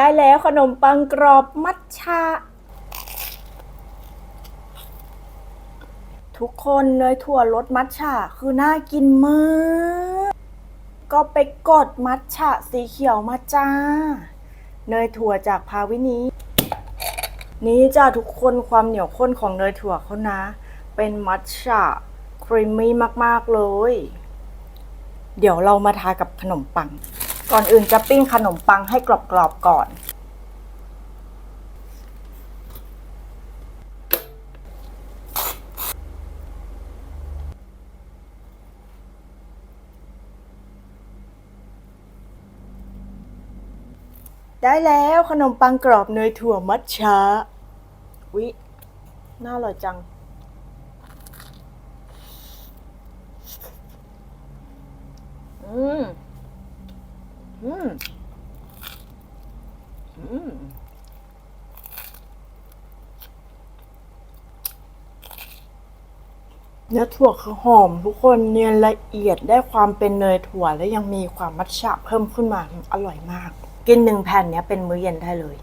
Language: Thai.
ได้แล้วขนมปังกรอบมัทฉะทุกคนเนยถั่วรสมัทฉะคือน่ากินมาก ก็ไปกดมัทฉะสีเขียวมาจ้า เนยถั่วจากพาวินีนี่จ้าทุกคนความเหนียวข้นของเนยถั่วเขานะ เป็นมัทฉะครีมมี่มาก ๆ เลย เดี๋ยวเรามาทากับขนมปัง ก่อนอื่นจะปิ้งขนมปังให้กรอบๆก่อน ได้แล้วขนมปังกรอบเนยถั่วมัทฉะวิน่าอร่อยจัง อืม อืมอืมเนื้อถั่วคือหอมทุกคนเนียนละเอียดได้ความเป็นเนยถั่วและยังมีความมัทฉะเพิ่มขึ้นมาอร่อยมาก กินหนึ่งแผ่นเนี้ยเป็นมื้อเย็นได้เลย